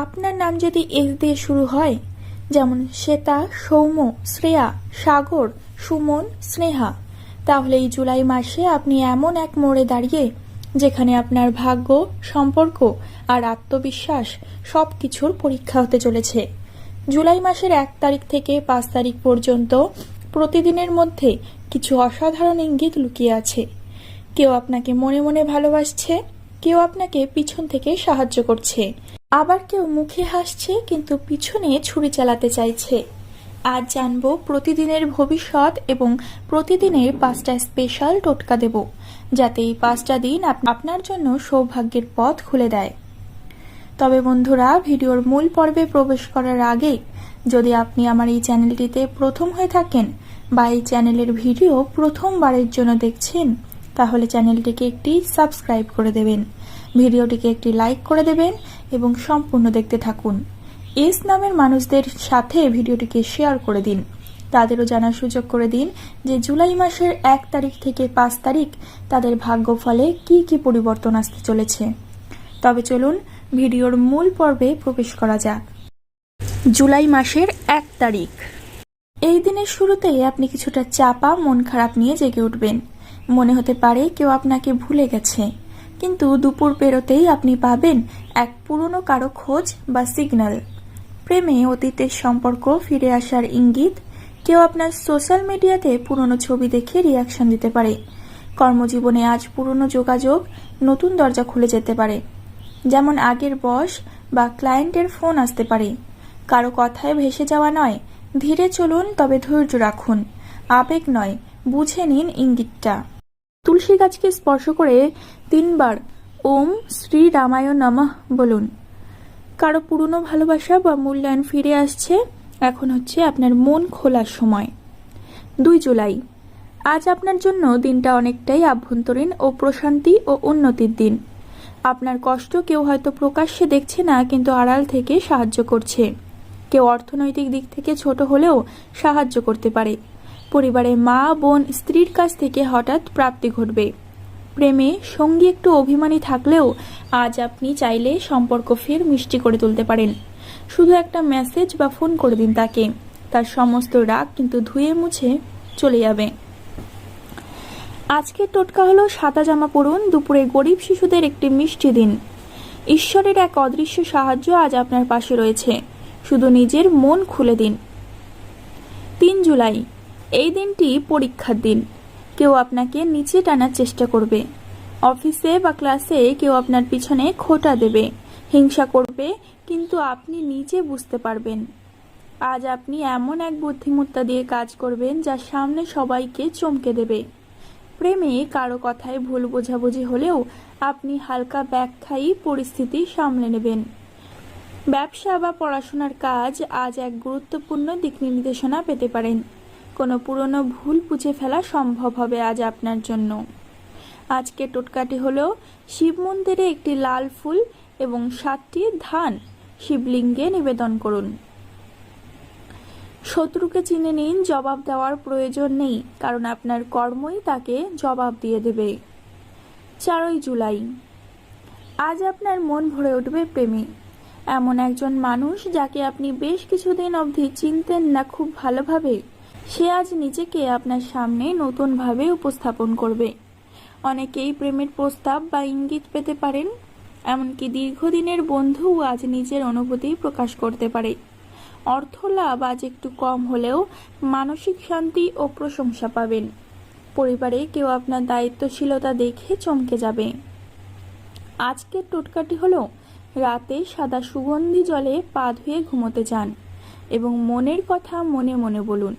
আপনার নাম যদি এস দিয়ে শুরু হয়, যেমন শ্বেতা, সৌম্য, শ্রেয়া, সাগর, সুমন, স্নেহা, তাহলে এই জুলাই মাসে আপনি এমন এক মোড়ে দাঁড়িয়ে, যেখানে আপনার ভাগ্য, সম্পর্ক আর আত্মবিশ্বাস সব কিছুর পরীক্ষা হতে চলেছে। জুলাই মাসের এক তারিখ থেকে পাঁচ তারিখ পর্যন্ত প্রতিদিনের মধ্যে কিছু অসাধারণ ইঙ্গিত লুকিয়ে আছে। কেউ আপনাকে মনে মনে ভালোবাসছে? কেউ আপনাকে পিছন থেকে সাহায্য করছে। আবার কেউ মুখে হাসছে, কিন্তু পিছনে ছুরি চালাতে চাইছে। আজ জানব প্রতিদিনের ভবিষ্যৎ এবং প্রতিদিনের পাঁচটা স্পেশাল টোটকা দেব, যাতে এই পাঁচটা দিন আপ- আপনার জন্য সৌভাগ্যের পথ খুলে দেয়। তবে বন্ধুরা, ভিডিওর মূল পর্বে প্রবেশ করার আগে, যদি আপনি আমার এই চ্যানেলটিতে প্রথম হয়ে থাকেন বা এই চ্যানেলের ভিডিও প্রথমবারের জন্য দেখছেন তাহলে চ্যানেলটিকে একটি সাবস্ক্রাইব করে দেবেন। ভিডিওটিকে একটি লাইক করে দেবেন এবং সম্পূর্ণ দেখতে থাকুন। এস নামের মানুষদের সাথে ভিডিওটিকে শেয়ার করে দিন। তাদেরও জানার সুযোগ করে দিন যে জুলাই মাসের এক তারিখ থেকে পাঁচ তারিখ তাদের ভাগ্যফলে কি কি পরিবর্তন আসতে চলেছে। তবে চলুন ভিডিওর মূল পর্বে প্রবেশ করা যাক। জুলাই মাসের এক তারিখ। এই দিনের শুরুতেই আপনি কিছুটা চাপা, মন খারাপ নিয়ে জেগে উঠবেন। মনে হতে পারে কেউ আপনাকে ভুলে গেছে। কিন্তু দুপুর পেরোতেই আপনি পাবেন এক পুরনো কারও খোঁজ বা সিগন্যাল। প্রেমে অতীতের সম্পর্ক ফিরে আসার ইঙ্গিত, কেউ আপনার সোশ্যাল মিডিয়াতে পুরনো ছবি দেখে রিয়াকশন দিতে পারে। কর্মজীবনে আজ পুরনো যোগাযোগ নতুন দরজা খুলে যেতে পারে। যেমন আগের বস বা ক্লায়েন্টের ফোন আসতে পারে। কারও কথায় ভেসে যাওয়া নয়, ধীরে চলুন তবে ধৈর্য রাখুন। আবেগ নয়, বুঝে নিন ইঙ্গিতটা। তুলসী গাছকে স্পর্শ করে তিনবার ওম শ্রী রামায় নমঃ বলুন। কারও পুরনো ভালোবাসা বা মূল্যায়ন ফিরে আসছে? এখন হচ্ছে আপনার মন খোলার সময়। দুই জুলাই। আজ আপনার জন্য দিনটা অনেকটাই আভ্যন্তরীণ ও প্রশান্তি ও উন্নতির দিন। আপনার কষ্ট কেউ হয়তো প্রকাশ্যে দেখছে না, কিন্তু আড়াল থেকে সাহায্য করছে। কেউ অর্থনৈতিক দিক থেকে ছোট হলেও সাহায্য করতে পারে। পরিবারে মা, বোন, স্ত্রীর কাছ থেকে হঠাৎ প্রাপ্তি ঘটবে। প্রেমে সঙ্গী একটু অভিমানী থাকলেও আজ আপনি চাইলে সম্পর্ক ফের মিষ্টি করে তুলতে পারেন। শুধু একটা মেসেজ বা ফোন করে দিন তাকে। তার সমস্ত রাগ কিন্তু ধুয়ে মুছে চলে যাবে। আজকের টোটকা হলো সাদা জামা পরুন, দুপুরে গরিব শিশুদের একটি মিষ্টি দিন। ঈশ্বরের এক অদৃশ্য সাহায্য আজ আপনার পাশে রয়েছে। শুধু নিজের মন খুলে দিন। তিন জুলাই এই দিনটি পরীক্ষার দিন। কেউ আপনাকে নিচে টানার চেষ্টা করবে। অফিসে বা ক্লাসে কেউ আপনার পিছনে খোটা দেবে, হিংসা করবে, কিন্তু আপনি নিজে বুঝতে পারবেন। আজ আপনি এমন এক বুদ্ধিমত্তা দিয়ে কাজ করবেন যা সামনে সবাইকে চমকে দেবে। প্রেমে কারও কথায় ভুল বোঝাবুঝি হলেও আপনি হালকা ব্যাখ্যাই পরিস্থিতি সামলে নেবেন। ব্যবসা বা পড়াশোনার কাজ আজ এক গুরুত্বপূর্ণ দিক নির্দেশনা পেতে পারেন। কোনো পুরনো ভুল বুঝে ফেলা সম্ভব হবে আজ আপনার জন্য। আজকে টোটকাটি হলো শিব মন্দিরে একটি লাল ফুল এবং সাতটি ধান। শিবলিঙ্গে নিবেদন করুন। শত্রুকে চিনে নিন, জবাব দেওয়ার প্রয়োজন নেই, কারণ আপনার কর্মই তাকে জবাব দিয়ে দেবে। চারই জুলাই। আজ আপনার মন ভরে উঠবে প্রেমে। এমন একজন মানুষ যাকে আপনি বেশ কিছুদিন অবধি চিনতেন না খুব ভালোভাবে। সে আজ নিজেকে আপনার সামনে নতুনভাবে উপস্থাপন করবে। অনেকেই প্রেমের প্রস্তাব বা ইঙ্গিত পেতে পারেন, এমনকি দীর্ঘদিনের বন্ধুও আজ নিজের অনুভূতি প্রকাশ করতে পারে। অর্থ লাভ আজ একটু কম হলেও মানসিক শান্তি ও প্রশংসা পাবেন। পরিবারে কেউ আপনার দায়িত্বশীলতা দেখে চমকে যাবে। আজকের টোটকাটি হলো, রাতে সাদা সুগন্ধি জলে পা ধুয়ে ঘুমোতে যান এবং মনের কথা মনে মনে বলুন।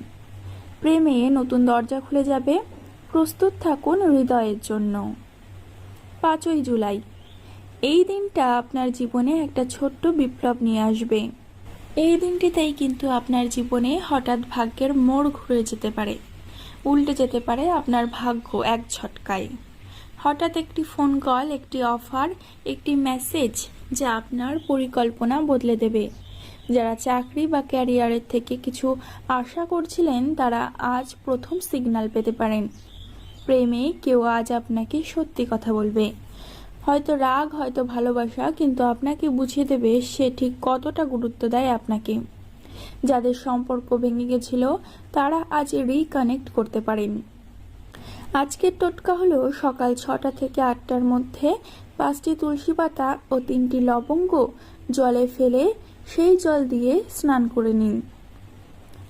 প্রেমে নতুন দরজা খুলে যাবে। প্রস্তুত থাকুন হৃদয়ের জন্য। পাঁচই জুলাই। এই দিনটা আপনার জীবনে একটা ছোট্ট বিপ্লব নিয়ে আসবে। এই দিনটিতেই কিন্তু আপনার জীবনে হঠাৎ ভাগ্যের মোড় ঘুরে যেতে পারে। উল্টে যেতে পারে আপনার ভাগ্য এক ঝটকায়। হঠাৎ একটি ফোন কল, একটি অফার, একটি মেসেজ যা আপনার পরিকল্পনা বদলে দেবে। যারা চাকরি বা ক্যারিয়ারের থেকে কিছু আশা করছিলেন, তারা আজ প্রথম সিগন্যাল পেতে পারেন। প্রেমে কেউ আজ আপনাকে সত্যি কথা বলবে। হয়তো রাগ, হয়তো ভালোবাসা, কিন্তু আপনাকে বুঝিয়ে দেবে সে ঠিক কতটা গুরুত্ব দেয় আপনাকে। যাদের সম্পর্ক ভেঙে গেছিল, তারা আজ রিকানেক্ট করতে পারেন। আজকের টোটকা হলো, সকাল ছটা থেকে আটটার মধ্যে পাঁচটি তুলসী পাতা ও তিনটি লবঙ্গ জলে ফেলে সেই জল দিয়ে স্নান করে নিন।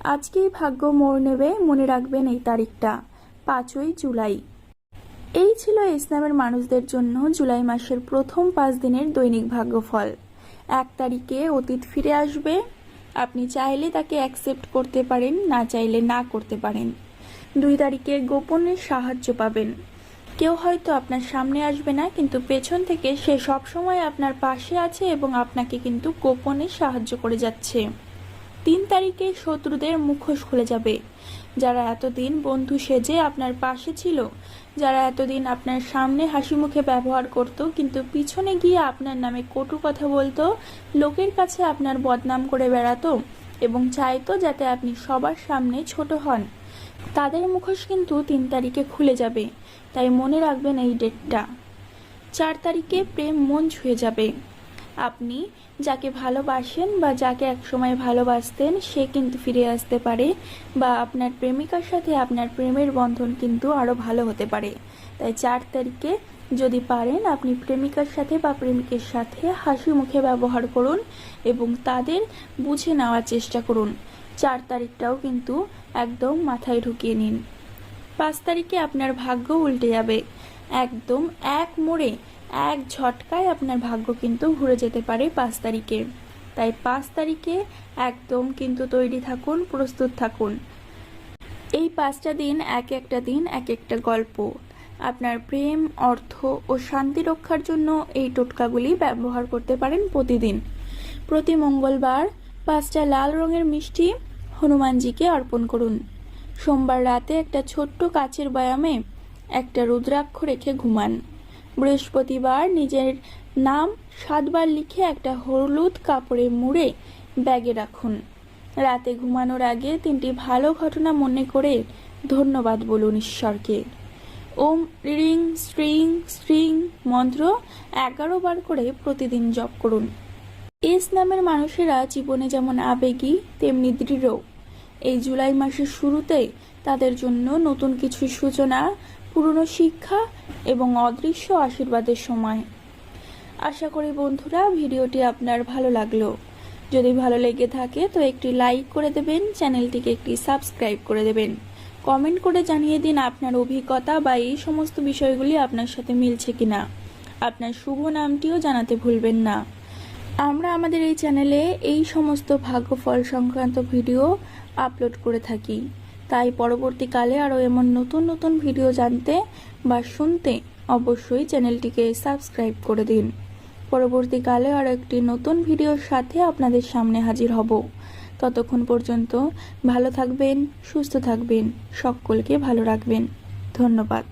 আজকেই ভাগ্য মোড় নেবে মনে রাখবেন এই তারিখটা, পাঁচই জুলাই। এই ছিল ইসলামের মানুষদের জন্য জুলাই মাসের প্রথম পাঁচ দিনের দৈনিক ভাগ্যফল। এক তারিখে অতীত ফিরে আসবে। আপনি চাইলে তাকে অ্যাকসেপ্ট করতে পারেন, না চাইলে না করতে পারেন। দুই তারিখে গোপনের সাহায্য পাবেন। কেউ হয়তো আপনার সামনে আসবে না, কিন্তু পেছন থেকে সে সবসময় আপনার পাশে আছে এবং আপনাকে কিন্তু গোপনে সাহায্য করে যাচ্ছে। তিন তারিখে শত্রুদের মুখোশ খুলে যাবে। যারা এতদিন বন্ধু সেজে আপনার পাশে ছিল, যারা এতদিন আপনার সামনে হাসি মুখে ব্যবহার করত, কিন্তু পিছনে গিয়ে আপনার নামে কটু কথা বলতো, লোকের কাছে আপনার বদনাম করে বেড়াতো এবং চাইতো যাতে আপনি সবার সামনে ছোট হন। তাদের মুখোশ কিন্তু তিন তারিখে খুলে যাবে, তাই মনে রাখবেন এই ডেটটা। চার তারিখে প্রেম মন ছুঁয়ে যাবে। আপনি যাকে ভালোবাসেন বা যাকে একসময় ভালোবাসতেন, সে কিন্তু ফিরে আসতে পারে বা আপনার প্রেমিকার সাথে আপনার প্রেমের বন্ধন কিন্তু আরও ভালো হতে পারে। তাই চার তারিখে যদি পারেন, আপনি প্রেমিকার সাথে বা প্রেমিকের সাথে হাসি মুখে ব্যবহার করুন এবং তাদের বুঝে নেওয়ার চেষ্টা করুন। চার তারিখটাও কিন্তু একদম মাথায় ঢুকিয়ে নিন। পাঁচ তারিখে আপনার ভাগ্য উল্টে যাবে। একদম এক মোড়ে, এক ঝটকায় আপনার ভাগ্য কিন্তু ঘুরে যেতে পারে পাঁচ তারিখে। তাই পাঁচ তারিখে একদম কিন্তু তৈরি থাকুন, প্রস্তুত থাকুন। এই পাঁচটা দিন এক একটা দিন, এক একটা গল্প। আপনার প্রেম, অর্থ ও শান্তি রক্ষার জন্য এই টোটকাগুলি ব্যবহার করতে পারেন প্রতিদিন। প্রতি মঙ্গলবার পাঁচটা লাল রঙের মিষ্টি হনুমানজিকে অর্পণ করুন। সোমবার রাতে একটা ছোট্ট কাচের ব্যায়ামে একটা রুদ্রাক্ষ রেখে ঘুমান। বৃহস্পতিবার নিজের নাম সাতবার লিখে একটা হলুদ কাপড়ে মুড়ে ব্যাগে রাখুন। রাতে ঘুমানোর আগে তিনটি ভালো ঘটনা মনে করে ধন্যবাদ বলুন ঈশ্বরকে। ওম, রিং, স্ট্রিং স্ট্রিং, মন্ত্র এগারো বার করে প্রতিদিন জপ করুন। এস নামের মানুষেরা জীবনে যেমন আবেগী, তেমনি দৃঢ়। এই জুলাই মাসের শুরুতে তাদের জন্য নতুন কিছু সূচনা, পুরনো শিক্ষা এবং অদৃশ্য আশীর্বাদের সময়। আশা করি বন্ধুরা, ভিডিওটি আপনার ভালো লাগল। যদি ভালো লেগে থাকে তো একটি লাইক করে দেবেন, চ্যানেলটিকে একটি সাবস্ক্রাইব করে দেবেন। কমেন্ট করে জানিয়ে দিন আপনার অভিজ্ঞতা বা এই সমস্ত বিষয়গুলি আপনার সাথে মিলছে কিনা। আপনার শুভ নামটিও জানাতে ভুলবেন না। আমরা আমাদের এই চ্যানেলে এই সমস্ত ভাগ্যফল সংক্রান্ত ভিডিও আপলোড করে থাকি। তাই পরবর্তীকালে আরও এমন নতুন নতুন ভিডিও জানতে বা শুনতে অবশ্যই চ্যানেলটিকে সাবস্ক্রাইব করে দিন। পরবর্তীকালে আরও একটি নতুন ভিডিওর সাথে আপনাদের সামনে হাজির হব। ততক্ষণ পর্যন্ত ভালো থাকবেন সুস্থ থাকবেন সকলকে ভালো রাখবেন। ধন্যবাদ।